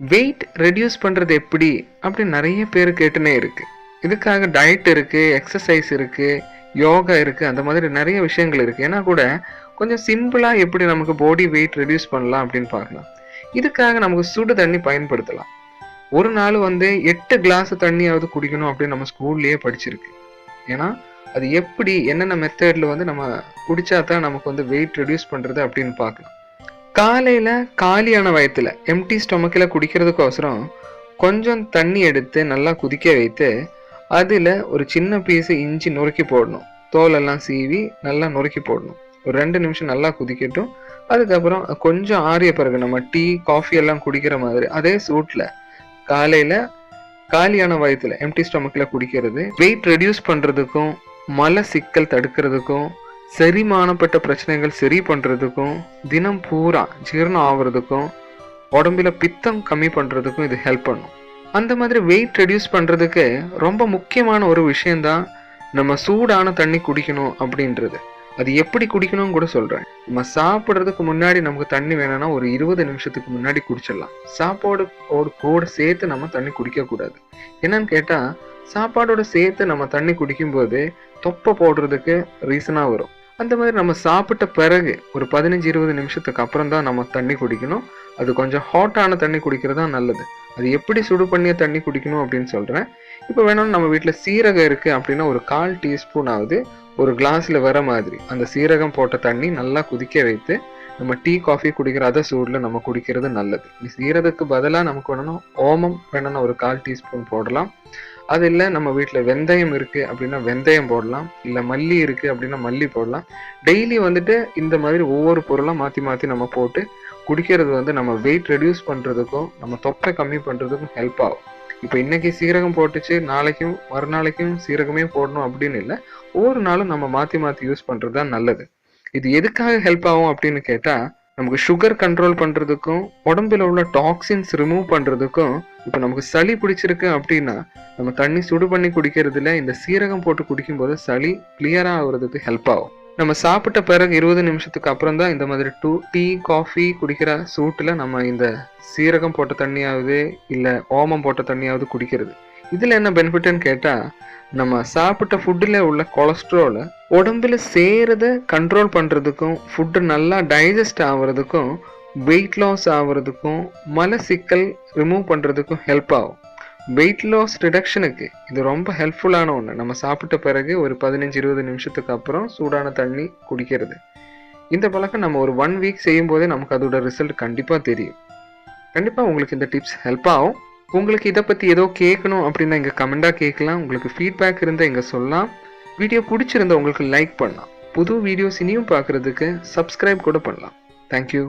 Weight reduce பண்ணுறது எப்படி அப்படின்னு நிறைய பேர் கேட்டுனே இருக்குது இதுக்காக டயட் இருக்குது எக்ஸசைஸ் இருக்குது யோகா இருக்குது அந்த மாதிரி நிறைய விஷயங்கள் இருக்குது ஏன்னா கூட கொஞ்சம் சிம்பிளாக எப்படி நமக்கு பாடி வெயிட் ரெடியூஸ் பண்ணலாம் அப்படின்னு பார்க்கலாம். இதுக்காக நமக்கு சுடு தண்ணி பயன்படுத்தலாம். ஒரு நாள் வந்து எட்டு கிளாஸ் தண்ணியாவது குடிக்கணும் அப்படின்னு நம்ம ஸ்கூல்லேயே படிச்சிருக்கு. ஏன்னா அது எப்படி என்னென்ன மெத்தடில் வந்து நம்ம குடித்தா தான் நமக்கு வந்து வெயிட் ரெடியூஸ் பண்ணுறது அப்படின்னு பார்க்கலாம். காலையில் காலியான வயத்தில் எம்டி ஸ்டொமக்கில் குடிக்கிறதுக்கோசரம் கொஞ்சம் தண்ணி எடுத்து நல்லா குதிக்க வைத்து அதில் ஒரு சின்ன பீஸு இஞ்சி நொறுக்கி போடணும். தோலெல்லாம் சீவி நல்லா நொறுக்கி போடணும். ஒரு ரெண்டு நிமிஷம் நல்லா குதிக்கட்டும். அதுக்கப்புறம் கொஞ்சம் ஆறிய பிறகு நம்ம டீ காஃபி எல்லாம் குடிக்கிற மாதிரி அதே சூட்டில் காலையில் காலியான வயத்தில் எம்டி ஸ்டொமக்கில் குடிக்கிறது வெயிட் ரெடியூஸ் பண்ணுறதுக்கும் மல சிக்கல் தடுக்கிறதுக்கும் செரிமானப்பட்ட பிரச்சனைகள் சரி பண்ணுறதுக்கும் தினம் பூரா ஜீரணம் ஆகுறதுக்கும் உடம்புல பித்தம் கம்மி பண்ணுறதுக்கும் இது ஹெல்ப் பண்ணும். அந்த மாதிரி வெயிட் ரெடியூஸ் பண்ணுறதுக்கு ரொம்ப முக்கியமான ஒரு விஷயந்தான் நம்ம சூடான தண்ணி குடிக்கணும் அப்படின்றது. அது எப்படி குடிக்கணும்னு கூட சொல்கிறேன் நம்ம சாப்பிட்றதுக்கு முன்னாடி நமக்கு தண்ணி வேணும்னா ஒரு இருபது நிமிஷத்துக்கு முன்னாடி குடிச்சிடலாம். சாப்பாடு கூட சேர்த்து நம்ம தண்ணி குடிக்கக்கூடாது. என்னன்னு கேட்டால் சாப்பாடோட சேர்த்து நம்ம தண்ணி குடிக்கும்போது தொப்பை போடுறதுக்கு ரீசனாக வரும். அந்த மாதிரி நம்ம சாப்பிட்ட பிறகு ஒரு பதினஞ்சு இருபது நிமிஷத்துக்கு அப்புறம் தான் நம்ம தண்ணி குடிக்கணும். அது கொஞ்சம் ஹாட்டான தண்ணி குடிக்கிறது தான் நல்லது. அது எப்படி சுடு பண்ணிய தண்ணி குடிக்கணும் அப்படின்னு சொல்கிறேன் இப்போ வேணாலும் நம்ம வீட்டில் சீரகம் இருக்குது அப்படின்னா ஒரு கால் டீஸ்பூன் ஆகுது. ஒரு கிளாஸில் வர மாதிரி அந்த சீரகம் போட்ட தண்ணி நல்லா குதிக்க வைத்து நம்ம டீ காஃபி குடிக்கிற அதை சூடில் நம்ம குடிக்கிறது நல்லது. சீரகத்துக்கு பதிலாக நமக்கு வேணும்னா ஓமம் வேணும்னா ஒரு கால் டீஸ்பூன் போடலாம். அது இல்லை நம்ம வீட்டில் வெந்தயம் இருக்குது அப்படின்னா வெந்தயம் போடலாம். இல்லை மல்லி இருக்குது அப்படின்னா மல்லி போடலாம். டெய்லி வந்துட்டு இந்த மாதிரி ஒவ்வொரு பொருளாக மாற்றி மாற்றி நம்ம போட்டு குடிக்கிறது வந்து நம்ம வெயிட் ரெடியூஸ் பண்ணுறதுக்கும் நம்ம தொப்பை கம்மி பண்ணுறதுக்கும் ஹெல்ப் ஆகும். இப்போ இன்னைக்கு சீரகம் போட்டுச்சு நாளைக்கும் மறுநாளைக்கும் சீரகமே போடணும் அப்படின்னு இல்லை ஒவ்வொரு நாளும் நம்ம மாற்றி மாற்றி யூஸ் பண்ணுறது தான் நல்லது. இது எதுக்காக ஹெல்ப் ஆகும் அப்படின்னு கேட்டால் நமக்கு சுகர் கண்ட்ரோல் பண்ணுறதுக்கும் உடம்புல உள்ள டாக்ஸின்ஸ் ரிமூவ் பண்ணுறதுக்கும் இப்போ நமக்கு சளி பிடிச்சிருக்கு அப்படின்னா நம்ம தண்ணி சுடு பண்ணி குடிக்கிறதுல இந்த சீரகம் போட்டு குடிக்கும்போது சளி கிளியராக ஆகுறதுக்கு ஹெல்ப் ஆகும். நம்ம சாப்பிட்ட பிறகு இருபது நிமிஷத்துக்கு அப்புறம் தான் இந்த மாதிரி டூ டீ காஃபி குடிக்கிற சூட்டில் நம்ம இந்த சீரகம் போட்ட தண்ணியாவது இல்லை ஓமம் போட்ட தண்ணியாவது குடிக்கிறது. இதில் என்ன பெனிஃபிட்னு கேட்டால் நம்ம சாப்பிட்ட ஃபுட்டில் உள்ள கொலஸ்ட்ரோலை உடம்புல சேரதை கண்ட்ரோல் பண்ணுறதுக்கும் ஃபுட்டு நல்லா டைஜஸ்ட் ஆகுறதுக்கும் வெயிட் லாஸ் ஆகிறதுக்கும் மலை சிக்கல் ரிமூவ் பண்ணுறதுக்கும் ஹெல்ப் ஆகும். வெயிட் லாஸ் ரிடக்ஷனுக்கு இது ரொம்ப ஹெல்ப்ஃபுல்லான ஒன்று நம்ம சாப்பிட்ட பிறகு ஒரு பதினஞ்சு இருபது நிமிஷத்துக்கு அப்புறம் சூடான தண்ணி குடிக்கிறது. இந்த பழக்கம் நம்ம ஒரு ஒன் வீக் செய்யும் போதே நமக்கு அதோட ரிசல்ட் கண்டிப்பாக தெரியும். கண்டிப்பாக உங்களுக்கு இந்த டிப்ஸ் ஹெல்ப் ஆகும். உங்களுக்கு இதை பற்றி ஏதோ கேட்கணும் அப்படின்னா இங்கே கமெண்டாக கேட்கலாம். உங்களுக்கு ஃபீட்பேக் இருந்தால் இங்கே சொல்லலாம். வீடியோ பிடிச்சிருந்தா உங்களுக்கு லைக் பண்ணலாம். புது வீடியோஸ் இனியும் பார்க்குறதுக்கு சப்ஸ்கிரைப் கூட பண்ணலாம். தேங்க்யூ